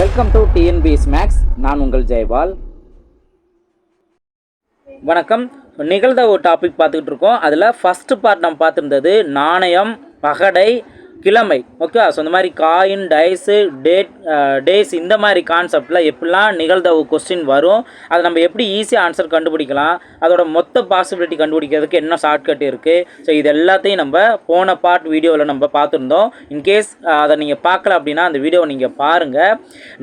Welcome to TNPS maths நான் உங்கள் ஜெயபால் வணக்கம். நிகழ்ந்த ஒரு டாபிக் பார்த்துக்கிட்டு இருக்கோம். அதில் ஃபஸ்ட்டு பார்ட் நம்ம பார்த்துருந்தது நாணயம் பகடை கிழமை. ஓகே ஸோ இந்த மாதிரி காயின் டைஸு டேட் டேஸ் இந்த மாதிரி கான்செப்டில் எப்படிலாம் நிகழ்தவு கொஸ்டின் வரும் அதை நம்ம எப்படி ஈஸியாக ஆன்சர் கண்டுபிடிக்கலாம் அதோட மொத்த பாசிபிலிட்டி கண்டுபிடிக்கிறதுக்கு என்ன ஷார்ட்கட் இருக்குது ஸோ இது எல்லாத்தையும் நம்ம போன பார்ட் வீடியோவில் நம்ம பார்த்துருந்தோம். இன்கேஸ் uh, அதை நீங்கள் பார்க்கல அப்படின்னா அந்த வீடியோவை நீங்கள் பாருங்கள்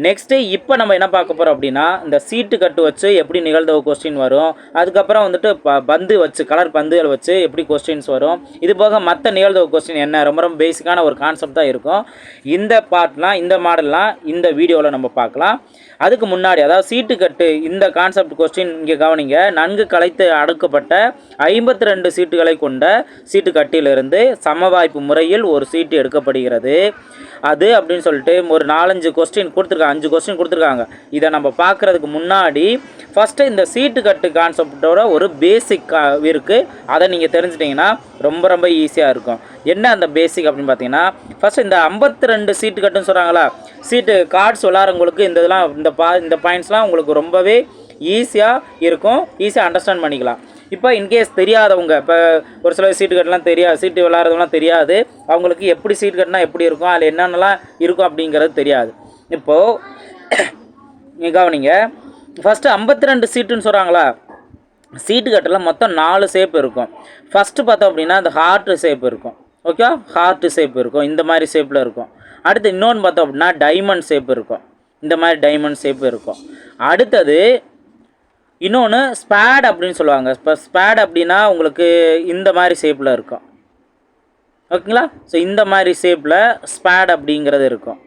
நெக்ஸ்ட்டு இப்போ நம்ம என்ன பார்க்க போகிறோம் அப்படின்னா இந்த சீட்டு கட்டு வச்சு எப்படி நிகழ்தவு கொஸ்டின் வரும் அதுக்கப்புறம் வந்துட்டு ப பந்து வச்சு கலர் பந்துகள் வச்சு எப்படி கொஸ்டின்ஸ் வரும் இது போக மற்ற நிகழ்தவு கொஸ்டின் என்ன ரொம்ப ரொம்ப பேசிக்கான ஒரு கான்செப்ட் தான் இருக்கும். இந்த பார்ட்லாம் இந்த மாடல்லாம் இந்த வீடியோவில் நம்ம பார்க்கலாம். அதுக்கு முன்னாடி அதாவது சீட்டு கட்டு இந்த கான்செப்ட் கொஸ்டின் இங்கே கவனிங்க. நன்கு கலைத்து அடுக்கப்பட்ட ஐம்பத்தி ரெண்டு சீட்டுகளை கொண்ட சீட்டு கட்டியிலிருந்து சமவாய்ப்பு முறையில் ஒரு சீட்டு எடுக்கப்படுகிறது. அது அப்படின்னு சொல்லிட்டு ஒரு நாலஞ்சு கொஸ்டின் கொடுத்துருக்காங்க அஞ்சு கொஸ்டின் கொடுத்துருக்காங்க. இதை நம்ம பார்க்குறதுக்கு முன்னாடி ஃபஸ்ட்டு இந்த சீட்டு கட்டு கான்செப்டோட ஒரு பேசிக் இருக்குது அதை நீங்கள் தெரிஞ்சிட்டிங்கன்னா ரொம்ப ரொம்ப ஈஸியாக இருக்கும். என்ன அந்த பேசிக் அப்படின்னு பார்த்தீங்கன்னா ஃபஸ்ட் இந்த ஐம்பத்தி ரெண்டு சீட்டு கட்டுன்னு சொல்கிறாங்களா சீட்டு கார்ட்ஸ் விளாட்றவங்களுக்கு இந்த இதெல்லாம் இந்த பா இந்த பாயிண்ட்ஸ்லாம் உங்களுக்கு ரொம்பவே ஈஸியாக இருக்கும். ஈஸியாக அண்டர்ஸ்டாண்ட் பண்ணிக்கலாம். இப்போ இன்கேஸ் தெரியாதவங்க இப்போ ஒரு சில சீட்டு கட்டலாம் தெரியாது சீட்டு விளாட்றதுலாம் தெரியாது. அவங்களுக்கு எப்படி சீட் கட்டினா எப்படி இருக்கும் அதில் என்னென்னலாம் இருக்கும் அப்படிங்கிறது தெரியாது. இப்போது நீ கவனிங்க. ஃபஸ்ட்டு ஐம்பத்தி ரெண்டு சீட்டுன்னு சொல்கிறாங்களா சீட்டு கட்டில் மொத்தம் நாலு ஷேப் இருக்கும். ஃபஸ்ட்டு பார்த்தோம் அப்படின்னா அந்த ஹார்ட் ஷேப் இருக்கும். ஓகே ஹார்ட்டு ஷேப் இருக்கும். இந்த மாதிரி ஷேப்பில் இருக்கும். அடுத்து இன்னொன்று பார்த்தோம் அப்படின்னா டைமண்ட் ஷேப் இருக்கும். இந்த மாதிரி டைமண்ட் ஷேப் இருக்கும். அடுத்தது இன்னொன்று ஸ்பேட் அப்படின்னு சொல்லுவாங்க. இப்போ ஸ்பேட் அப்படின்னா உங்களுக்கு இந்த மாதிரி ஷேப்பில் இருக்கும். ஓகேங்களா ஸோ இந்த மாதிரி ஷேப்பில் ஸ்பேட் அப்படிங்கிறது இருக்கும்.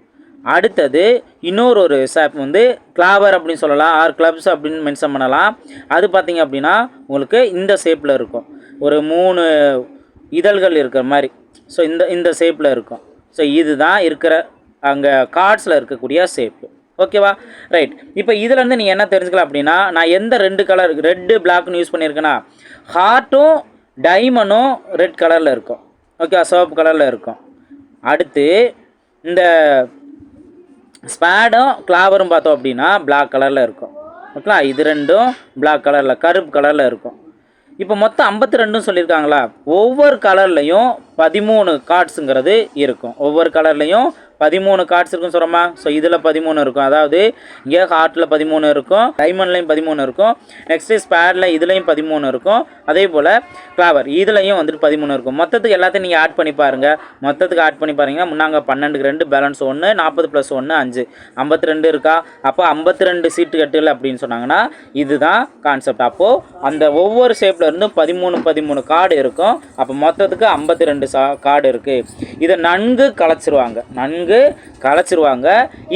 அடுத்தது இன்னொரு ஒரு ஷேப் வந்து கிளாவர் அப்படின்னு சொல்லலாம். ஆர் கிளப்ஸ் அப்படின்னு மென்ஷன் பண்ணலாம். அது பார்த்தீங்க அப்படின்னா உங்களுக்கு இந்த ஷேப்பில் இருக்கும். ஒரு மூணு இதழ்கள் இருக்கிற மாதிரி. ஸோ இந்த இந்த ஷேப்பில் இருக்கும். ஸோ இதுதான் இருக்கிற அங்கே கார்ட்ஸில் இருக்கக்கூடிய ஷேப்பு ஓகேவா ரைட் இப்போ இதுலேருந்து நீங்கள் என்ன தெரிஞ்சுக்கலாம் அப்படின்னா நான் எந்த ரெண்டு கலர் ரெட்டு பிளாக்னு யூஸ் பண்ணியிருக்கேன்னா ஹார்ட்டும் டைமண்டும் ரெட் கலரில் இருக்கும். ஓகே சிவப்பு கலரில் இருக்கும். அடுத்து இந்த ஸ்பேடும் கிளாவரும் பார்த்தோம் அப்படின்னா பிளாக் கலரில் இருக்கும். ஓகேங்களா இது ரெண்டும் பிளாக் கலரில் கருப்பு கலரில் இருக்கும். இப்போ மொத்தம் ஐம்பத்தி ரெண்டும் சொல்லியிருக்காங்களா? ஒவ்வொரு கலர்லேயும் பதிமூணு கார்ட்ஸுங்கிறது இருக்கும். ஒவ்வொரு கலர்லேயும் பதிமூணு கார்ட்ஸ் இருக்குன்னு சொல்கிறோமா ஸோ இதில் பதிமூணு இருக்கும். அதாவது இங்கே ஹார்ட்டில் பதிமூணு இருக்கும். டைமண்ட்லேயும் பதிமூணு இருக்கும். நெக்ஸ்ட்டு ஸ்பேரில் இதுலேயும் பதிமூணு இருக்கும். அதே போல் ஃப்ளவர் இதுலேயும் வந்துட்டு பதிமூணு இருக்கும். மொத்தத்துக்கு எல்லாத்தையும் நீங்கள் ஆட் பண்ணி பாருங்கள் மொத்தத்துக்கு ஆட் பண்ணி பாருங்கள் முன்னாங்க பன்னெண்டுக்கு ரெண்டு பேலன்ஸ் ஒன்று நாற்பது ப்ளஸ் ஒன்று அஞ்சு. ஐம்பத்தி ரெண்டு இருக்கா? அப்போ ஐம்பத்தி ரெண்டு சீட்டு கட்டுகள் அப்படின்னு சொன்னாங்கன்னா இதுதான் கான்செப்ட் அப்போது அந்த ஒவ்வொரு ஷேப்பில் இருந்தும் பதிமூணு பதிமூணு கார்டு இருக்கும். அப்போ மொத்தத்துக்கு ஐம்பத்தி ரெண்டு சா கார்டு இருக்குது இதை நன்கு கலைச்சிருவாங்க. நன்கு கலைச்சிருவாங்க.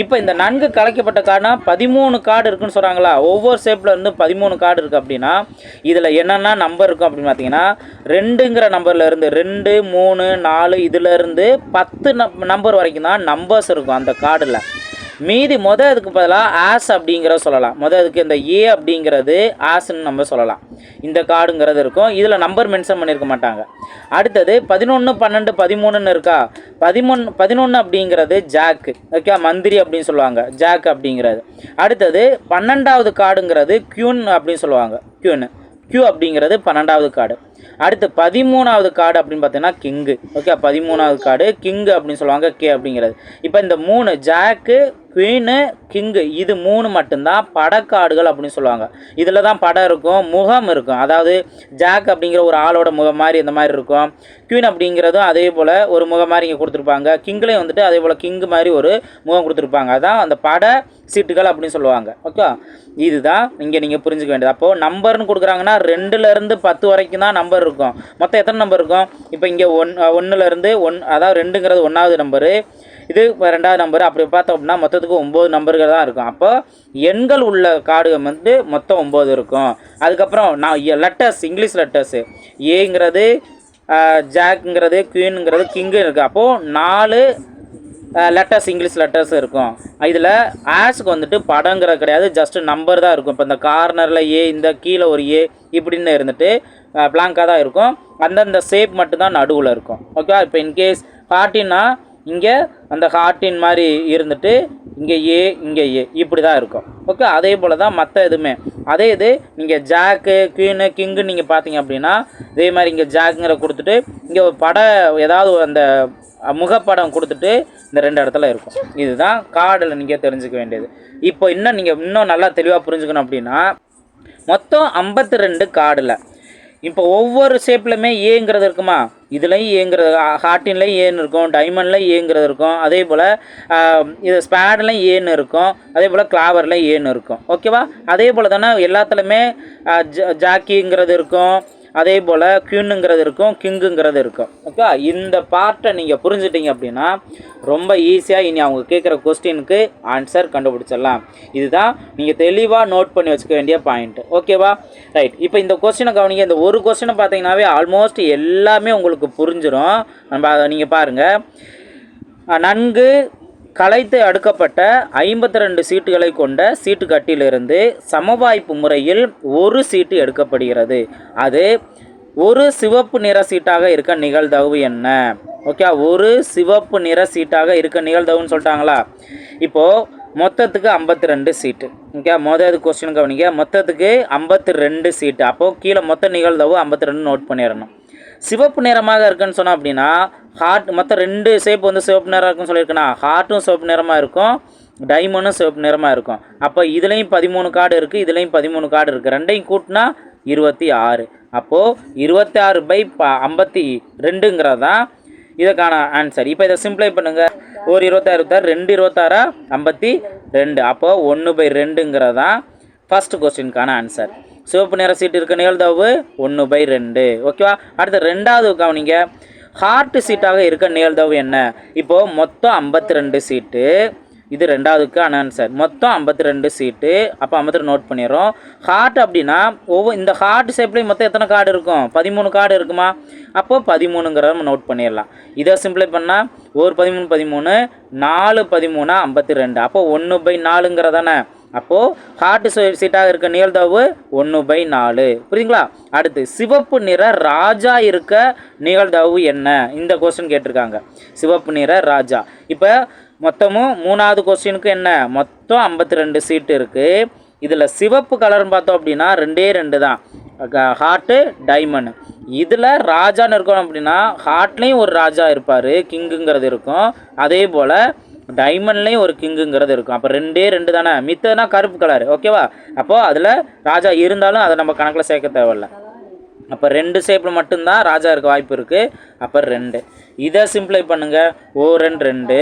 இப்போ இந்த நன்கு கலைக்கப்பட்ட கார்டுனா பதிமூணு கார்டு இருக்குன்னு சொல்கிறாங்களா ஒவ்வொரு ஷேப்பில் இருந்து பதிமூணு கார்டு இருக்குது அப்படின்னா இதில் என்னென்ன நம்பர் இருக்கும் அப்படின்னு பார்த்தீங்கன்னா ரெண்டுங்கிற நம்பரில் இருந்து ரெண்டு மூணு நாலு இதுலேருந்து பத்து நம்பர் வரைக்கும் தான் நம்பர்ஸ் இருக்கும் அந்த கார்டில் மீதி முத இதுக்கு பதிலாக ஆஸ் அப்படிங்கிறத சொல்லலாம். மொதல் இதுக்கு இந்த ஏ அப்படிங்கிறது ஆஸ்ன்னு நம்ம சொல்லலாம். இந்த கார்டுங்கிறது இருக்கும். இதில் நம்பர் மென்ஷன் பண்ணியிருக்க மாட்டாங்க. அடுத்தது பதினொன்று பன்னெண்டு பதிமூணுன்னு இருக்கா? பதிமூணு பதினொன்று அப்படிங்கிறது ஜாக்கு. ஓகே மந்திரி அப்படின்னு சொல்லுவாங்க. ஜாக் அப்படிங்கிறது. அடுத்தது பன்னெண்டாவது கார்டுங்கிறது க்யூன் அப்படின்னு சொல்லுவாங்க. க்யூன்னு க்யூ அப்படிங்கிறது பன்னெண்டாவது கார்டு. அடுத்து பதிமூணாவது கார்டு அப்படின்னு பார்த்தீங்கன்னா கிங்கு. ஓகே பதிமூணாவது கார்டு கிங்கு அப்படின்னு சொல்லுவாங்க கே அப்படிங்கிறது. இப்போ இந்த மூணு ஜாக்கு குவீனு கிங்கு இது மூணு மட்டும்தான். படக்காடுகள் அப்படின்னு சொல்லுவாங்க. இதில் தான் படம் இருக்கும் முகம் இருக்கும். அதாவது ஜாக் அப்படிங்கிற ஒரு ஆளோட முகம் மாதிரி இந்த மாதிரி இருக்கும். குயின் அப்படிங்கிறதும் அதே போல் ஒரு முகம் மாதிரி இங்கே கொடுத்துருப்பாங்க. கிங்லேயும் வந்துட்டு அதே போல் கிங்கு மாதிரி ஒரு முகம் கொடுத்துருப்பாங்க. அதான் அந்த பட சீட்டுகள் அப்படின்னு சொல்லுவாங்க. ஓகே இதுதான் இங்கே நீங்கள் புரிஞ்சுக்க வேண்டியது. அப்போது நம்பர்னு கொடுக்குறாங்கன்னா ரெண்டுலேருந்து பத்து வரைக்கும் தான் நம்பர் இருக்கும். மொத்தம் எத்தனை நம்பர் இருக்கும்? இப்போ இங்கே ஒன் ஒன்றுலேருந்து ஒன் அதாவது ரெண்டுங்கிறது ஒன்றாவது நம்பரு இது இப்போ ரெண்டாவது நம்பர் அப்படி பார்த்தோம் அப்படின்னா மொத்தத்துக்கு ஒம்பது நம்பர்கள் தான் இருக்கும். அப்போ எண்கள் உள்ள கார்டு வந்து மொத்தம் ஒம்பது இருக்கும். அதுக்கப்புறம் நான் லெட்டர்ஸ் இங்கிலீஷ் லெட்டர்ஸு ஏங்கிறது ஜாக்ங்கிறது குயின்ங்கிறது கிங்கு இருக்குது அப்போது நாலு லெட்டர்ஸ் இங்கிலீஷ் லெட்டர்ஸ் இருக்கும். இதில் ஆஷுக்கு வந்துட்டு படங்கிறது கிடையாது. ஜஸ்ட் நம்பர் தான் இருக்கும். இப்போ இந்த கார்னரில் ஏ இந்த கீழே ஒரு ஏ இப்படின்னு இருந்துட்டு பிளாங்காக தான் இருக்கும். அந்தந்த ஷேப் மட்டும்தான் நடுவில் இருக்கும். ஓகே இப்போ இன்கேஸ் ஃபார்ட்டின்னா இங்கே அந்த ஹார்ட்டின் மாதிரி இருந்துட்டு இங்கே ஏ இங்கே ஏ. இப்படி தான் இருக்கும். ஓகே அதே போல் தான் மற்ற எதுவுமே. அதே இது நீங்கள் ஜாக்கு குவீனு கிங்கு நீங்கள் பார்த்தீங்க அப்படின்னா இதே மாதிரி இங்கே ஜாக்குங்கிற கொடுத்துட்டு இங்கே ஒரு படம் ஏதாவது அந்த முகப்படம் கொடுத்துட்டு இந்த ரெண்டு இடத்துல இருக்கும். இதுதான் கார்டில் நீங்கள் தெரிஞ்சுக்க வேண்டியது. இப்போ இன்னும் நீங்கள் இன்னும் நல்லா தெளிவாக புரிஞ்சுக்கணும் அப்படின்னா மொத்தம் ஐம்பத்தி ரெண்டு கார்டில். இப்போ ஒவ்வொரு ஷேப்லையுமே ஏங்கிறது இருக்குமா? இதுலேயும் ஏங்கிறது ஹார்ட்டின்லேயும் ஏன்னு இருக்கும் டைமண்ட்லையும் ஏங்கிறது இருக்கும் அதே போல் இது ஸ்பேட்லையும் ஏன்னு இருக்கும் அதே போல் கிளாவர்லையும் ஏன்னு இருக்கும். ஓகேவா? அதே போல் தானே எல்லாத்துலேயுமே ஜாக்கிங்கிறது இருக்கும் அதே போல் க்யூனுங்கிறது இருக்கும் கிங்குங்கிறது இருக்கும். ஓகே இந்த பார்ட்டை நீங்கள் புரிஞ்சுட்டீங்க அப்படின்னா ரொம்ப ஈஸியாக இனி அவங்க கேட்குற கொஸ்டினுக்கு ஆன்சர் கண்டுபிடிச்சிடலாம். இதுதான் நீங்கள் தெளிவாக நோட் பண்ணி வச்சுக்க வேண்டிய பாயிண்ட் ஓகேவா ரைட் இப்போ இந்த கொஸ்டினை கவனிங்க. இந்த ஒரு கொஸ்டினை பார்த்தீங்கன்னாவே ஆல்மோஸ்ட் எல்லாமே உங்களுக்கு புரிஞ்சிடும் நம்ம அதை நீங்கள் பாருங்கள் நன்கு கலைத்து அடுக்கப்பட்ட ஐம்பத்தி ரெண்டு சீட்டுகளை கொண்ட சீட்டு கட்டிலிருந்து சமவாய்ப்பு முறையில் ஒரு சீட்டு எடுக்கப்படுகிறது. அது ஒரு சிவப்பு நிற சீட்டாக இருக்க நிகழ்தகவு என்ன? ஓகே ஒரு சிவப்பு நிற சீட்டாக இருக்க நிகழ்தகவுன்னு சொல்லிட்டாங்களா? இப்போது மொத்தத்துக்கு ஐம்பத்தி ரெண்டு சீட்டு. ஓகே மொதல் கொஸ்டின் கவனிங்க. மொத்தத்துக்கு ஐம்பத்தி ரெண்டு சீட்டு. அப்போது கீழே மொத்த நிகழ்தகவு ஐம்பத்தி ரெண்டு நோட் பண்ணிடணும். சிவப்பு நிறமாக இருக்குன்னு சொன்னோம் அப்படின்னா ஹார்ட் மொத்தம் ரெண்டு ஷேப் வந்து சிவப்பு நிறம் இருக்குன்னு சொல்லியிருக்கேனா ஹார்ட்டும் சிவப்பு நிறமாக இருக்கும் டைமண்டும் சிவப்பு நிறமாக இருக்கும். அப்போ இதுலேயும் பதிமூணு கார்டு இருக்குது இதுலேயும் பதிமூணு கார்டு இருக்குது ரெண்டையும் கூட்டினா இருபத்தி ஆறு. அப்போது இருபத்தி ஆறு பை ப ஐம்பத்தி ரெண்டுங்கிறது தான் இதுக்கான ஆன்சர் இப்போ இதை சிம்ப்ளை பண்ணுங்கள் ஒரு இருபத்தாறு இருபத்தாறு ரெண்டு இருபத்தாறா ஐம்பத்தி ரெண்டு. அப்போது ஒன்று பை ரெண்டுங்கிறது தான் ஃபஸ்ட் கொஸ்டினுக்கான ஆன்சர் சிவப்பு நிற சீட்டு இருக்க நிகழ்தகவு ஒன்று பை ரெண்டு. ஓகேவா அடுத்து ரெண்டாவது கவனிங்க ஹார்ட் சீட்டாக இருக்க நிகழ்தகவு என்ன? இப்போது மொத்தம் ஐம்பத்தி ரெண்டு சீட்டு இது ரெண்டாவதுக்கு ஆன்சர் மொத்தம் ஐம்பத்தி ரெண்டு சீட்டு அப்போ ஐம்பத்தி ரெண்டு நோட் பண்ணிடுறோம். ஹார்ட் அப்படின்னா ஒவ்வொரு இந்த ஹார்ட் ஷேப்லேயும் மொத்தம் எத்தனை கார்டு இருக்கும்? பதிமூணு கார்டு இருக்குமா? அப்போது பதிமூணுங்கிறத நம்ம நோட் பண்ணிடலாம். இதை சிம்பிளை பண்ணால் ஒரு பதிமூணு பதிமூணு நாலு பதிமூணா ஐம்பத்தி ரெண்டு அப்போ ஒன்று பை நாலுங்கிறதானே? அப்போது ஹார்ட் சீட்டாக இருக்க நிகழ்தவு ஒன்று பை நாலு. புரியுதுங்களா? அடுத்து சிவப்பு நிற ராஜா இருக்க நிகழ்தவு என்ன? இந்த கொஸ்டின் கேட்டிருக்காங்க. சிவப்பு நிற ராஜா. இப்போ மொத்தமும் மூணாவது கொஸ்டினுக்கு என்ன? மொத்தம் ஐம்பத்தி ரெண்டு சீட்டு இருக்குது இதில் சிவப்பு கலர்னு பார்த்தோம் அப்படின்னா ரெண்டே ரெண்டு தான். ஹார்ட்டு டைமண்ட் இதில் ராஜான்னு இருக்கணும் அப்படின்னா ஹார்ட்லேயும் ஒரு ராஜா இருப்பார் கிங்குங்கிறது இருக்கும். அதே போல் டைமண்ட்லேயும் ஒரு கிங்குங்கிறது இருக்கும். அப்போ ரெண்டே ரெண்டு தானே? மித்ததுனா கருப்பு கலர் ஓகேவா அப்போது அதில் ராஜா இருந்தாலும் அதை நம்ம கணக்கில் சேர்க்க தேவையில்ல. அப்போ ரெண்டு ஷேப்பில் மட்டும்தான் ராஜா இருக்க வாய்ப்பு இருக்குது அப்போ ரெண்டு. இதை சிம்ப்ளை பண்ணுங்கள் ஓ ரெண்டு ரெண்டு.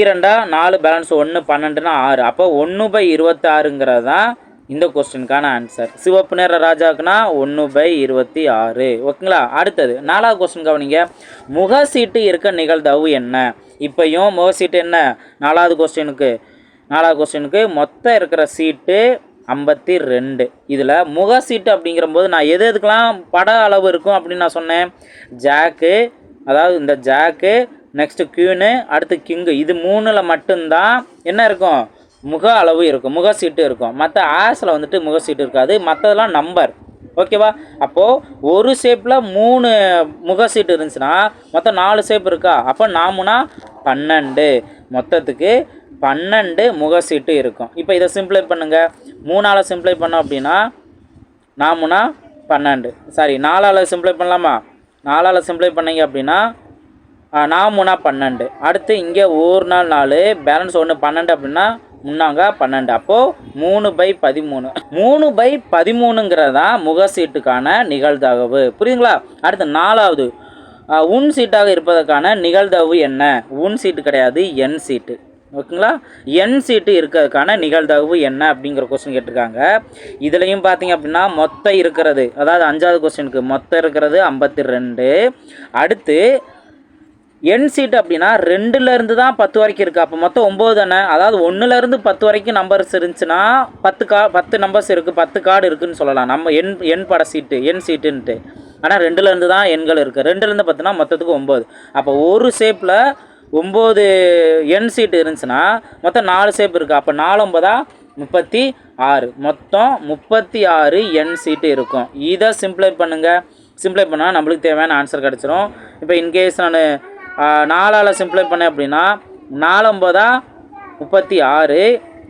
இரண்டா நாலு பேலன்ஸ் ஒன்று பன்னெண்டுனா ஆறு. அப்போ ஒன்று பை இருபத்தாறுங்கிறது தான் இந்த கொஸ்டினுக்கான ஆன்சர் சிவப்பு நிற ராஜாக்குனா ஒன்று பை இருபத்தி ஆறு. ஓகேங்களா? அடுத்தது நாலாவது கொஸ்டின் கவனிங்க. முக சீட்டு இருக்க நிகழ்தவு என்ன? இப்போயும் முக சீட்டு என்ன? நாலாவது கொஸ்டினுக்கு நாலாவது கொஸ்டினுக்கு மொத்தம் இருக்கிற சீட்டு ஐம்பத்தி ரெண்டு. இதில் முக சீட்டு அப்படிங்கிற போது நான் எது எதுக்கெலாம் பட அளவு இருக்கும் அப்படின்னு நான் சொன்னேன். ஜாக்கு அதாவது இந்த ஜாக்கு நெக்ஸ்ட்டு க்யூனு அடுத்து கிங்கு இது மூணில் மட்டும்தான் என்ன இருக்கும்? முக அளவு இருக்கும் முக சீட்டு இருக்கும். மற்ற ஆஸில் வந்துட்டு முக சீட்டு இருக்காது. மற்றதெல்லாம் நம்பர் ஓகேவா அப்போது ஒரு ஷேப்பில் மூணு முக சீட்டு இருந்துச்சுன்னா மொத்தம் நாலு ஷேப் இருக்கா? அப்போ நாமுனா பன்னெண்டு. மொத்தத்துக்கு பன்னெண்டு முக சீட்டு இருக்கும். இப்போ இதை சிம்ப்ளை பண்ணுங்கள் மூணால் சிம்ப்ளை பண்ணோம் அப்படின்னா நாமுனா பன்னெண்டு. சாரி நாலால் சிம்ப்ளை பண்ணலாமா? நாலால் சிம்ப்ளை பண்ணீங்க அப்படின்னா நாமுனா பன்னெண்டு. அடுத்து இங்கே ஒரு நாள் நாலு பேலன்ஸ் ஒன்று பன்னெண்டு அப்படின்னா முன்னாங்க பன்னெண்டு. அப்போது மூணு பை பதிமூணு. மூணு பை பதிமூணுங்கிறது தான் முக சீட்டுக்கான நிகழ்தகவு. புரியுதுங்களா? அடுத்து நாலாவது. உன் சீட்டாக இருப்பதற்கான நிகழ்தகவு என்ன? உன் சீட்டு கிடையாது என் சீட்டு. ஓகேங்களா? என் சீட்டு இருக்கிறதுக்கான நிகழ்தகவு என்ன அப்படிங்கிற கொஸ்டின் கேட்டிருக்காங்க. இதுலேயும் பார்த்தீங்க அப்படின்னா மொத்தம் இருக்கிறது. அதாவது அஞ்சாவது கொஸ்டினுக்கு மொத்தம் இருக்கிறது ஐம்பத்தி ரெண்டு. அடுத்து என் சீட் அப்படின்னா ரெண்டுலேருந்து தான் பத்து வரைக்கும் இருக்குது அப்போ மொத்தம் ஒம்பது தானே? அதாவது ஒன்றுலேருந்து பத்து வரைக்கும் நம்பர்ஸ் இருந்துச்சுன்னா பத்து கா பத்து நம்பர்ஸ் இருக்குது பத்து கார்டு இருக்குன்னு சொல்லலாம். நம்ம எண் எண் பட சீட்டு எண் சீட்டுன்ட்டு ஆனால் ரெண்டுலேருந்து தான் எண்கள் இருக்குது ரெண்டுலேருந்து பத்துனா மொத்தத்துக்கு ஒம்பது அப்போ ஒரு ஷேப்பில் ஒம்பது எண் சீட்டு இருந்துச்சுன்னா மொத்தம் நாலு ஷேப் இருக்குது அப்போ நாலு ஒம்பதா முப்பத்தி ஆறு. மொத்தம் முப்பத்தி ஆறு எண் சீட்டு இருக்கும். இதை சிம்ப்ளை பண்ணுங்கள் சிம்ப்ளை பண்ணால் நம்மளுக்கு தேவையான ஆன்சர் கிடச்சிரும். இப்போ இன்கேஸ் நான் நாலால் சிம்ப்ளை பண்ணேன் அப்படின்னா நாலொம்பதா முப்பத்தி ஆறு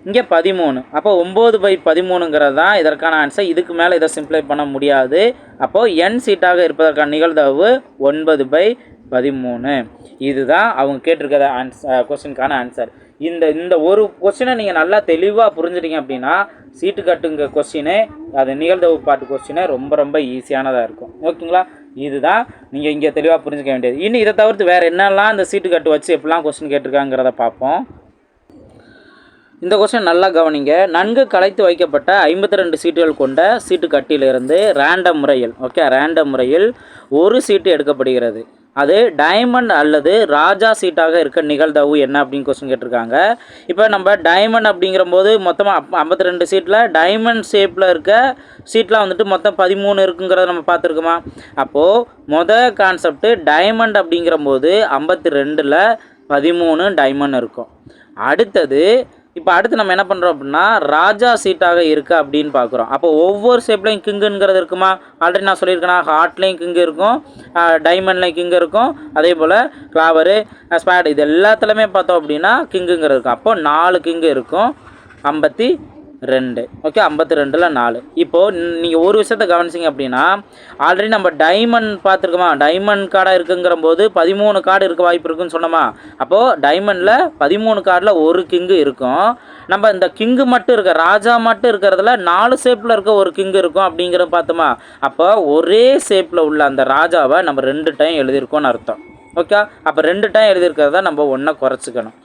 இங்கே பதிமூணு. அப்போ ஒம்பது பை பதிமூணுங்கிறது தான் இதற்கான ஆன்சர் இதுக்கு மேலே இதை சிம்ப்ளை பண்ண முடியாது. அப்போது என் சீட்டாக இருப்பதற்கான நிகழ்தகவு ஒன்பது பை பதிமூணு. இதுதான் அவங்க கேட்டிருக்கிற ஆன்சர் கொஸ்டினுக்கான ஆன்சர் இந்த இந்த ஒரு கொஸ்டினை நீங்கள் நல்லா தெளிவாக புரிஞ்சுட்டீங்க அப்படின்னா சீட்டு கட்டுங்க கொஸ்டினு அது நிகழ்தகவு பாட்டு கொஸ்டினு ரொம்ப ரொம்ப ஈஸியானதாக இருக்கும். ஓகேங்களா இதுதான் நீங்கள் இங்கே தெளிவாக புரிஞ்சுக்க வேண்டியது. இன்னும் இதை தவிர்த்து வேறு என்னெல்லாம் இந்த சீட்டு கட்டு வச்சு எப்படிலாம் கொஸ்டின் கேட்டிருக்காங்கிறத பார்ப்போம். இந்த கொஸ்டின் நல்லா கவனிங்க. நன்கு கலைத்து வைக்கப்பட்ட ஐம்பத்தி ரெண்டு சீட்டுகள் கொண்ட சீட்டு கட்டியிலிருந்து ரேண்டம் முறையில் ஓகே ரேண்டம் முறையில் ஒரு சீட்டு எடுக்கப்படுகிறது. அது டைமண்ட் அல்லது ராஜா சீட்டாக இருக்க நிகழ்தவு என்ன அப்படின்னு கொஸ்டின் கேட்டிருக்காங்க. இப்போ நம்ம டைமண்ட் அப்படிங்கிற போது மொத்தமாக ஐம்பத்தி ரெண்டு சீட்டில் டைமண்ட் ஷேப்பில் இருக்க சீட்லாம் வந்துட்டு மொத்தம் பதிமூணு இருக்குங்கிறத நம்ம பார்த்துருக்கோமா? அப்போது மொதல் கான்செப்ட்டு டைமண்ட் அப்படிங்கிற போது ஐம்பத்தி ரெண்டில் பதிமூணு டைமண்ட் இருக்கும். அடுத்தது இப்போ அடுத்து நம்ம என்ன பண்ணுறோம் அப்படின்னா ராஜா சீட்டாக இருக்குது அப்படின்னு பார்க்குறோம் அப்போ ஒவ்வொரு ஷேப்லையும் கிங்குங்கிறது இருக்குமா? ஆல்ரெடி நான் சொல்லியிருக்கேன்னா ஹார்ட்லேயும் கிங்கு இருக்கும் டைமண்ட்லேயும் கிங்கு இருக்கும். அதே போல் கிளாவரு ஸ்பேட் இது எல்லாத்துலேயுமே பார்த்தோம் அப்படின்னா கிங்குங்கிறது இருக்கும். அப்போ நாலு கிங்கு இருக்கும். ஐம்பத்தி ரெண்டு. ஓகே ஐம்பத்தி ரெண்டில் நாலு இப்போது நீங்கள் ஒரு விஷயத்த கவனிச்சிங்க அப்படின்னா ஆல்ரெடி நம்ம டைமண்ட் பார்த்துருக்கோமா? டைமண்ட் கார்டாக இருக்குங்கிற போது பதிமூணு கார்டு இருக்க வாய்ப்பு இருக்குன்னு சொன்னோமா? அப்போது டைமண்டில் பதிமூணு கார்டில் ஒரு கிங்கு இருக்கும். நம்ம இந்த கிங்கு மட்டும் இருக்க ராஜா மட்டும் இருக்கிறதுல நாலு ஷேப்பில் இருக்க ஒரு கிங்கு இருக்கும் அப்படிங்கிற பார்த்தோமா? அப்போ ஒரே ஷேப்பில் உள்ள அந்த ராஜாவை நம்ம ரெண்டு டைம் எழுதியிருக்கோம்னு அர்த்தம். ஓகே அப்போ ரெண்டு டைம் எழுதியிருக்கிறத நம்ம ஒன்றை குறைச்சிக்கணும்.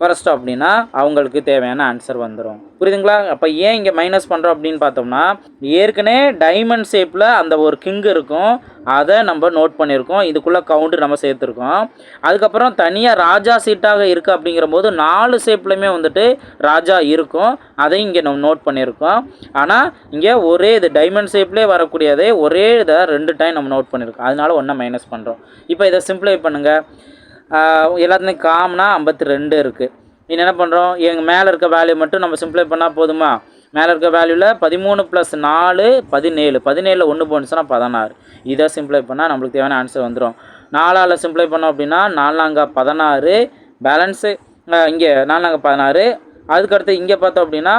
குறைச்சிட்டோம் அப்படின்னா அவங்களுக்கு தேவையான ஆன்சர் வந்துடும் புரியுதுங்களா? அப்போ ஏன் இங்கே மைனஸ் பண்ணுறோம் அப்படின்னு பார்த்தோம்னா ஏற்கனவே டைமண்ட் ஷேப்பில் அந்த ஒரு கிங்கு இருக்கும். அதை நம்ம நோட் பண்ணியிருக்கோம். இதுக்குள்ளே கவுண்ட்டு நம்ம சேர்த்துருக்கோம். அதுக்கப்புறம் தனியாக ராஜா சீட்டாக இருக்குது அப்படிங்கிற போது நாலு ஷேப்லையுமே வந்துட்டு ராஜா இருக்கும். அதையும் இங்கே நம்ம நோட் பண்ணியிருக்கோம். ஆனால் இங்கே ஒரே இது டைமண்ட் ஷேப்லேயே வரக்கூடியதே ஒரே இதை ரெண்டு டைம் நம்ம நோட் பண்ணியிருக்கோம். அதனால ஒன்றை மைனஸ் பண்ணுறோம் இப்போ இதை சிம்பிளை பண்ணுங்கள் எல்லாத்துலேயும் காமனாக ஐம்பத்தி ரெண்டு இருக்குது இன்னும் என்ன பண்ணுறோம் எங்கள் மேலே இருக்க வேல்யூ மட்டும் நம்ம சிம்ப்ளை பண்ணால் போதுமா? மேலே இருக்க வேல்யூவில் பதிமூணு ப்ளஸ் நாலு பதினேழு. பதினேழில் ஒன்று போணுச்சுன்னா பதினாறு. இதை சிம்ப்ளை பண்ணால் நம்மளுக்கு தேவையான ஆன்சர் வந்துடும் நாலால் சிம்ப்ளை பண்ணோம் அப்படின்னா நாலாங்க பதினாறு பேலன்ஸு இங்கே நாலாங்க பதினாறு. அதுக்கடுத்து இங்கே பார்த்தோம் அப்படின்னா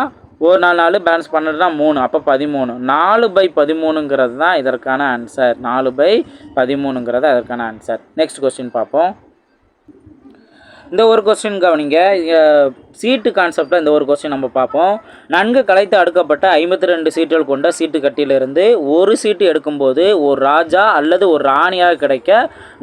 ஒரு நாலு நாலு பேலன்ஸ் பன்னெண்டுனா மூணு அப்போ பதிமூணு. நாலு பை பதிமூணுங்கிறது தான் இதற்கான ஆன்சர் நாலு பை பதிமூணுங்கிறது அதற்கான ஆன்சர் நெக்ஸ்ட் கொஸ்டின் பார்ப்போம். இந்த ஒரு கொஸ்டின் கவனிங்க. சீட்டு கான்செப்டில் இந்த ஒரு கொஸ்டின் நம்ம பார்ப்போம். நன்கு கலைத்து அடுக்கப்பட்ட ஐம்பத்தி ரெண்டு சீட்டுகள் கொண்ட சீட்டு கட்டியிலிருந்து ஒரு சீட்டு எடுக்கும்போது ஒரு ராஜா அல்லது ஒரு ராணியாக கிடைக்க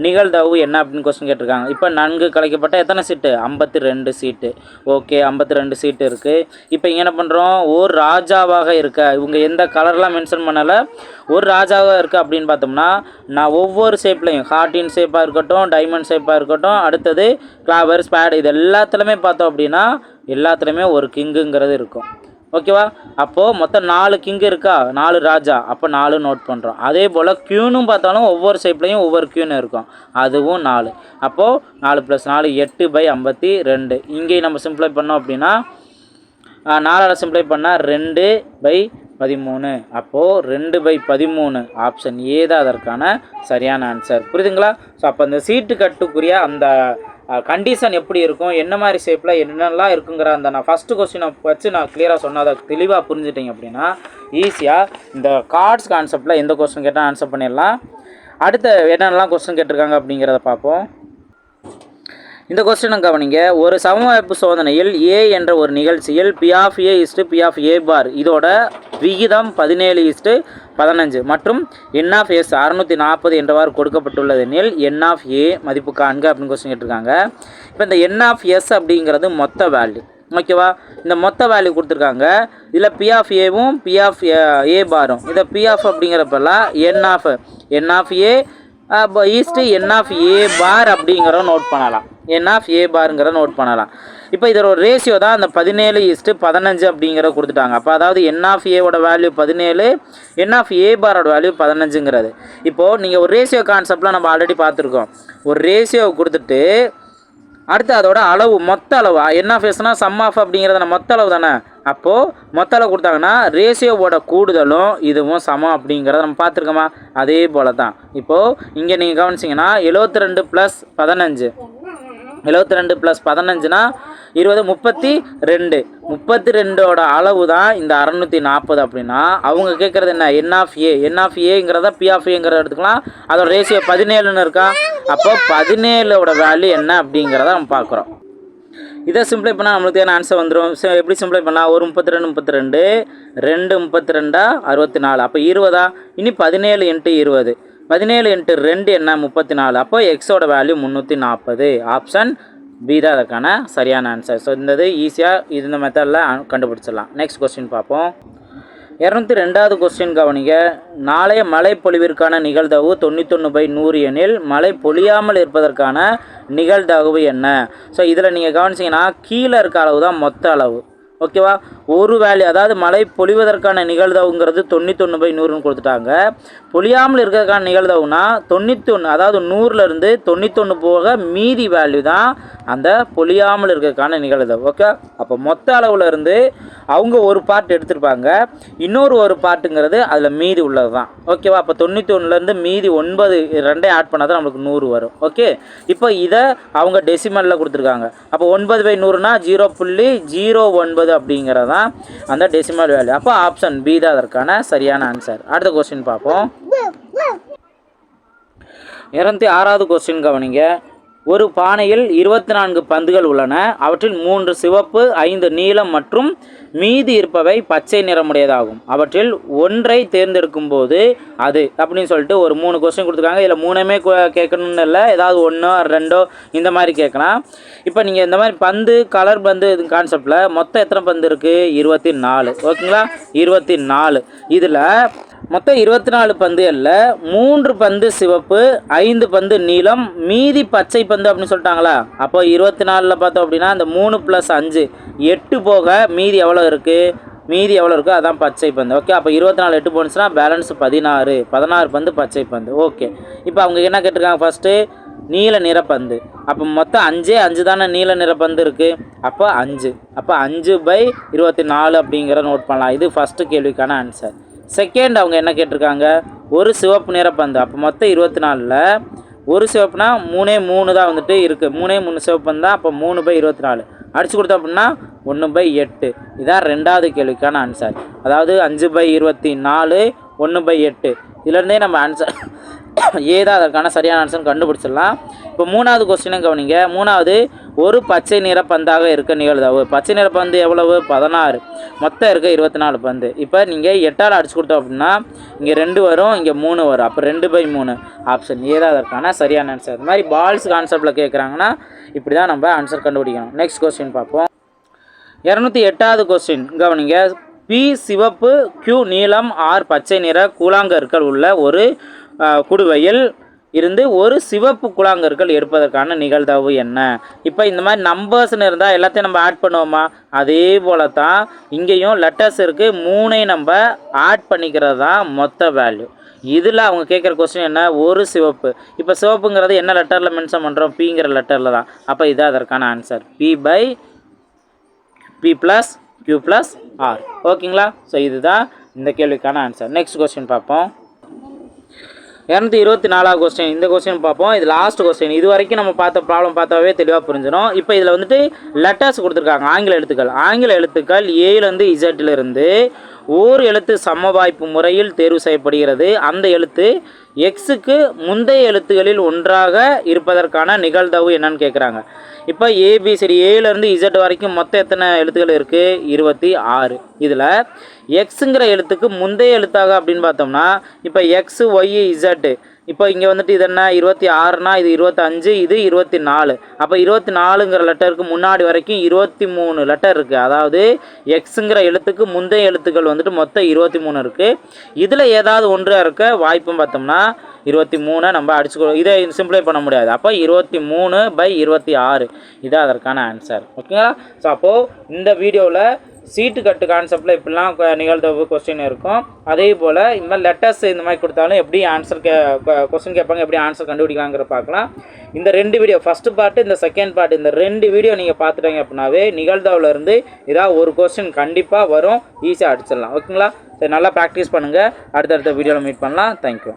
நிகழ்தவு என்ன அப்படின்னு கொஸ்டின் கேட்டிருக்காங்க. இப்போ நன்கு கலைக்கப்பட்ட எத்தனை சீட்டு? ஐம்பத்தி ரெண்டு சீட்டு. ஓகே ஐம்பத்தி ரெண்டு சீட்டு இருக்குது இப்போ இங்கே என்ன பண்ணுறோம் ஒரு ராஜாவாக இருக்க இவங்க எந்த கலர்லாம் மென்ஷன் பண்ணலை ஒரு ராஜாவாக இருக்குது அப்படின்னு பார்த்தோம்னா நான் ஒவ்வொரு ஷேப்லையும் ஹார்டின் ஷேப்பாக இருக்கட்டும் டைமண்ட் ஷேப்பாக இருக்கட்டும் அடுத்தது கிளாவர் ஸ்பேட் இது எல்லாத்துலேயுமே பார்த்தோம் அப்படின்னா எல்லாத்துலேயுமே ஒரு கிங்குங்கிறது இருக்கும். ஓகேவா? அப்போது மொத்தம் நாலு கிங்கு இருக்கா? நாலு ராஜா. அப்போ நாலு நோட் பண்ணுறோம் அதே போல் க்யூனும் பார்த்தாலும் ஒவ்வொரு ஷேப்லேயும் ஒவ்வொரு க்யூனு இருக்கும். அதுவும் நாலு. அப்போது நாலு ப்ளஸ் நாலு எட்டு பை ஐம்பத்தி ரெண்டு. இங்கே நம்ம சிம்ப்ளை பண்ணோம் அப்படின்னா நாலால் சிம்ப்ளை பண்ணால் ரெண்டு பை பதிமூணு. அப்போது ரெண்டு பை பதிமூணு. ஆப்ஷன் ஏ தான் அதற்கான சரியான ஆன்சர் புரியுதுங்களா? ஸோ அப்போ அந்த சீட்டு கட்டுக்குரிய அந்த கண்டிஷன் எப்படி இருக்கும் என்ன மாதிரி ஷேப்பில் என்னென்னலாம் இருக்குங்கிற அந்த நான் ஃபஸ்ட்டு கொஸ்டினை வச்சு நான் கிளியராக சொன்னதை தெளிவாக புரிஞ்சுட்டீங்க அப்படின்னா ஈஸியாக இந்த கார்ட்ஸ் கான்செப்டில் எந்த கொஸ்டின் கேட்டால் ஆன்சர் பண்ணிடலாம். அடுத்த என்னென்னலாம் கொஸ்டின் கேட்டிருக்காங்க அப்படிங்கிறத பார்ப்போம். இந்த கொஸ்டினும் கவனிங்க. ஒரு சமவாய்ப்பு சோதனையில் ஏ என்ற ஒரு நிகழ்ச்சியில் P of A is P of A bar இதோட விகிதம் பதினேழு இஸ்டு பதினஞ்சு. மற்றும் என் ஆஃப் எஸ் அறுநூற்றி நாற்பது என்றவாறு கொடுக்கப்பட்டுள்ளது எனில் என் ஆஃப் ஏ மதிப்பு காண்க அப்படின்னு கொஸ்டின் கேட்டிருக்காங்க. இப்போ இந்த என் ஆஃப் எஸ் அப்படிங்கிறது மொத்த வேல்யூ ஓகேவா இந்த மொத்த வேல்யூ கொடுத்துருக்காங்க. இதில் பி ஆஃப் ஏவும் பி ஆஃப் ஏ பாரும் இதை B of அப்படிங்கிறப்பெல்லாம் N of N of A is N of A bar அப்படிங்கிற நோட் பண்ணலாம். என் ஆஃப் ஏ பாருங்கிற நோட் பண்ணலாம். இப்போ இதோட ஒரு ரேஷியோ தான் அந்த பதினேழு ஈஸ்ட்டு பதினஞ்சு அப்படிங்கிற கொடுத்துட்டாங்க. அப்போ அதாவது என் ஆஃப் ஏவோட வேல்யூ பதினேழு என் ஆஃப் ஏ பாரோட வேல்யூ பதினஞ்சுங்கிறது. இப்போது நீங்கள் ஒரு ரேஷியோ கான்செப்டில் நம்ம ஆல்ரெடி பார்த்துருக்கோம். ஒரு ரேஷியோவை கொடுத்துட்டு அடுத்து அதோட அளவு மொத்த அளவு. என்ன ஃபேஸ்னா சம் ஆஃப் அப்படிங்கிறத மொத்த அளவு தானே? அப்போது மொத்த அளவு கொடுத்தாங்கன்னா ரேஷியோவோட கூடுதலும் இதுவும் சமம் அப்படிங்கிறத நம்ம பார்த்துருக்கோமா? அதே போல தான் இப்போது இங்கே நீங்கள் கவனிச்சிங்கன்னா எழுபத்தி ரெண்டு ப்ளஸ் பதினஞ்சு. எழுபத்தி ரெண்டு ப்ளஸ் பதினஞ்சுனா இருபது முப்பத்தி ரெண்டு. முப்பத்தி ரெண்டோட அளவு தான் இந்த அறநூற்றி நாற்பது அப்படின்னா அவங்க கேட்குறது என்ன? N of A N of ஏங்கிறத B of ஏங்கிறத எடுத்துக்கலாம். அதோட ரேஷியோ பதினேழுன்னு இருக்கா? அப்போ பதினேழோட வேல்யூ என்ன அப்படிங்கிறத நம்ம பார்க்குறோம். இதை சிம்ப்ளை பண்ணால் நம்மளுக்கு தேவையான ஆன்சர் வந்துடும் எப்படி சிம்ப்ளை பண்ணலாம் ஒரு முப்பத்தி ரெண்டு முப்பத்தி ரெண்டு ரெண்டு முப்பத்தி ரெண்டா அறுபத்தி நாலு அப்போ இருபதா? இனி பதினேழு இன்ட்டு இருபது. பதினேழு இன்ட்டு ரெண்டு என்ன? முப்பத்தி நாலு அப்போ எக்ஸோட வேல்யூ முந்நூற்றி நாற்பது ஆப்ஷன் பி தான் அதற்கான சரியான ஆன்சர் ஸோ இந்த இது ஈஸியாக இந்த மெத்தடில் கண்டுபிடிச்சிடலாம். நெக்ஸ்ட் கொஸ்டின் பார்ப்போம். இரநூத்தி ரெண்டாவது கொஸ்டின் கவனிங்க நாளைய மழை பொழிவிற்கான நிகழ்தகவு தொண்ணூத்தொன்று பை நூறு எனில் மழை பொழியாமல் இருப்பதற்கான நிகழ்தகவு என்ன? ஸோ இதில் நீங்கள் கவனிச்சிங்கன்னா கீழே இருக்க அளவு தான் மொத்த அளவு. ஓகேவா? ஒரு வேல்யூ அதாவது மழை பொழிவதற்கான நிகழ்தவுங்கிறது தொண்ணூத்தொன்று பை நூறுன்னு கொடுத்துட்டாங்க. பொழியாமல் இருக்கிறதுக்கான நிகழ்தவுனா தொண்ணூத்தொன்று அதாவது நூறுலேருந்து தொண்ணூத்தொன்று போக மீதி வேல்யூ தான் அந்த பொழியாமல் இருக்கிறதுக்கான நிகழ்தவு ஓகே? அப்போ மொத்த அளவுலேருந்து அவங்க ஒரு பார்ட் எடுத்திருப்பாங்க. இன்னொரு ஒரு பார்ட்டுங்கிறது அதில் மீதி உள்ளது தான் ஓகேவா அப்போ தொண்ணூத்தொன்னுலேருந்து மீதி ஒன்பது ரெண்டையும் ஆட் பண்ணால் தான் நம்மளுக்கு நூறு வரும். ஓகே இப்போ இதை அவங்க டெசிமலில் கொடுத்துருக்காங்க. அப்போ ஒன்பது பை நூறுனா ஜீரோ புள்ளி ஜீரோ ஒன்பது அப்படிங்கிறது தான் அந்த டெசிமல் வேல்யூ அப்போ ஆப்ஷன் பி தான் அதற்கான சரியான ஆன்சர் அடுத்த கொஸ்டின் பார்ப்போம். இரநூத்தி ஆறாவது கொஸ்டின் கவனிங்க. ஒரு பானையில் இருபத்தி நான்கு பந்துகள் உள்ளன. அவற்றில் மூன்று சிவப்பு ஐந்து நீலம் மற்றும் மீதி இருப்பவை பச்சை நிறமுடையதாகும். அவற்றில் ஒன்றை தேர்ந்தெடுக்கும் போது அது அப்படின்னு சொல்லிட்டு ஒரு மூணு கொஸ்டின் கொடுத்துருக்காங்க. இதில் மூணுமே கேட்கணும்னு இல்லை. ஏதாவது ஒன்றோ ரெண்டோ இந்த மாதிரி கேட்கலாம். இப்போ நீங்கள் இந்த மாதிரி பந்து கலர் பந்து இது கான்செப்டில் மொத்தம் எத்தனை பந்து இருக்குது இருபத்தி நாலு. ஓகேங்களா இருபத்தி நாலு. இதில் மொத்தம் இருபத்தி நாலு பந்துகளில் மூன்று பந்து சிவப்பு ஐந்து பந்து நீலம் மீதி பச்சை பந்து அப்படின்னு சொல்லிட்டாங்களா? அப்போ இருபத்தி நாலில் பார்த்தோம் அப்படின்னா அந்த மூணு ப்ளஸ் அஞ்சு எட்டு போக மீதி எவ்வளோ இருக்குது மீதி எவ்வளோ இருக்கோ அதான் பச்சை பந்து. ஓகே அப்போ இருபத்தி நாலு எட்டு போனுச்சுன்னா பேலன்ஸ் பதினாறு பதினாறு பந்து பச்சை பந்து. ஓகே இப்போ அவங்க என்ன கேட்டிருக்காங்க ஃபஸ்ட்டு நீல நிறப்பந்து அப்போ மொத்தம் அஞ்சே அஞ்சு தானே நீல நிறப்பந்து இருக்குது அப்போ அஞ்சு. அப்போ அஞ்சு பை இருபத்தி நாலு அப்படிங்கிற நோட் பண்ணலாம். இது ஃபஸ்ட்டு கேள்விக்கான ஆன்சர் செகண்ட் அவங்க என்ன கேட்டிருக்காங்க? ஒரு சிவப்பு நிற பந்து. அப்போ மொத்தம் இருபத்தி நாலில் ஒரு சிவப்புனா மூணே மூணு தான் வந்துட்டு இருக்குது மூணே மூணு சிவப்பு பந்து தான் அப்போ மூணு பை இருபத்தி நாலு அடிச்சு கொடுத்தோம் அப்படின்னா ஒன்று பை எட்டு. இதான் ரெண்டாவது கேள்விக்கான ஆன்சர் அதாவது அஞ்சு பை இருபத்தி நாலு ஒன்று பை எட்டு. இதுலேருந்தே நம்ம ஆன்சர் ஏதா அதற்கான சரியான ஆன்சர் கண்டுபிடிச்சிடலாம். இப்போ மூணாவது கொஸ்டினும் கவனிங்க. மூணாவது ஒரு பச்சை நிற பந்தாக இருக்க நிகழ்தவு பச்சை நிற பந்து எவ்வளவு? பதினாறு. மொத்தம் இருக்க இருபத்தி நாலு பந்து. இப்போ நீங்கள் எட்டால் அடிச்சு கொடுத்தோம் அப்படின்னா இங்கே ரெண்டு வரும் இங்கே மூணு வரும். அப்போ ரெண்டு பை மூணு. ஆப்ஷன் ஏதாவது அதற்கான சரியான ஆன்சர் இது மாதிரி பால்ஸ் கான்செப்டில் கேட்குறாங்கன்னா இப்படி தான் நம்ம ஆன்சர் கண்டுபிடிக்கணும். நெக்ஸ்ட் கொஸ்டின் பார்ப்போம். இரநூத்தி எட்டாவது கொஸ்டின் கவனிங்க. பி சிவப்பு கியூ நீலம் ஆர் பச்சை நிற கூழாங்கற்கள் உள்ள ஒரு குடுவையில் இருந்து ஒரு சிவப்பு கூழாங்கற்கள் எடுப்பதற்கான நிகழ்தகவு என்ன? இப்போ இந்த மாதிரி நம்பர்ஸ்னு இருந்தால் எல்லாத்தையும் நம்ம ஆட் பண்ணுவோமா? அதே போல தான் இங்கேயும் லெட்டர்ஸ் இருக்குது மூணையும் நம்ம ஆட் பண்ணிக்கிறது தான் மொத்த வேல்யூ இதில் அவங்க கேட்குற கொஸ்டின் என்ன? ஒரு சிவப்பு. இப்போ சிவப்புங்கிறது என்ன லெட்டரில் மென்ஷன் பண்ணுறோம் பிங்கிற லெட்டரில் தான். அப்போ இது அதற்கான answer P by P plus Q plus R ஓகேங்களா ஸோ இதுதான் இந்த கேள்விக்கான ஆன்சர் நெக்ஸ்ட் கொஸ்டின் பார்ப்போம். இரநூத்தி இருபத்தி நாலாவது கொஸ்டின் இந்த கொஸ்டின் பார்ப்போம். இது லாஸ்ட் கொஸ்டின் இது வரைக்கும் நம்ம பார்த்த ப்ராப்ளம் பார்த்தாவே தெளிவாக புரிஞ்சிடும். இப்போ இதில் வந்துட்டு லெட்டர்ஸ் கொடுத்துருக்காங்க. ஆங்கில எழுத்துக்கள். ஆங்கில எழுத்துக்கள் ஏலேருந்து இசட்டிலிருந்து ஓர் எழுத்து சமவாய்ப்பு முறையில் தேர்வு செய்யப்படுகிறது. அந்த எழுத்து எக்ஸுக்கு முந்தைய எழுத்துகளில் ஒன்றாக இருப்பதற்கான நிகழ்தவு என்னன்னு கேட்குறாங்க இப்போ ஏபிசிடி ஏலேருந்து இசட் வரைக்கும் மொத்தம் எத்தனை எழுத்துக்கள் இருக்குது இருபத்தி ஆறு. இதில் எக்ஸுங்கிற எழுத்துக்கு முந்தைய எழுத்தாக அப்படின்னு பார்த்தோம்னா இப்போ எக்ஸு ஒய் இசட்டு இப்போ இங்கே வந்துட்டு இது என்ன? இருபத்தி ஆறுனா இது இருபத்தஞ்சு இது இருபத்தி நாலு அப்போ இருபத்தி நாலுங்கிற லெட்டருக்கு முன்னாடி வரைக்கும் இருபத்தி மூணு லெட்டர் இருக்குது அதாவது எக்ஸுங்கிற எழுத்துக்கு முந்தைய எழுத்துக்கள் வந்துட்டு மொத்தம் இருபத்தி மூணு இருக்குது இதில் ஏதாவது ஒன்று இருக்க வாய்ப்பும் பார்த்தோம்னா இருபத்தி மூணை நம்ம அடிச்சுக்கோ இதை சிம்பிளை பண்ண முடியாது. அப்போ இருபத்தி மூணு பை இருபத்தி ஆறு. இதான் அதற்கான ஆன்சர் ஓகேங்களா ஸோ அப்போது இந்த வீடியோவில் சீட்டு கட்டு கான்செப்டில் இப்படிலாம் கொ- நிகழ்தகவு கொஸ்டின் இருக்கும். அதே போல் இந்த மாதிரி லெட்டர்ஸ் இந்த மாதிரி கொடுத்தாலும் எப்படி ஆன்சர் கே கொஸ்டின் கேட்பாங்க எப்படி ஆன்சர் கண்டுபிடிக்கலாங்கிற பார்க்கலாம். இந்த ரெண்டு வீடியோ ஃபஸ்ட்டு பார்ட்டு இந்த செகண்ட் பார்ட் இந்த ரெண்டு வீடியோ நீங்கள் பார்த்துட்டீங்க அப்படின்னாவே நிகழ்தாவில் இருந்து ஏதாவது ஒரு கொஸ்டின் கண்டிப்பாக வரும். ஈஸியாக அடிச்சிடலாம். ஓகேங்களா சரி நல்லா ப்ராக்டிஸ் பண்ணுங்கள் அடுத்தடுத்த வீடியோவில் மீட் பண்ணலாம். தேங்க்யூ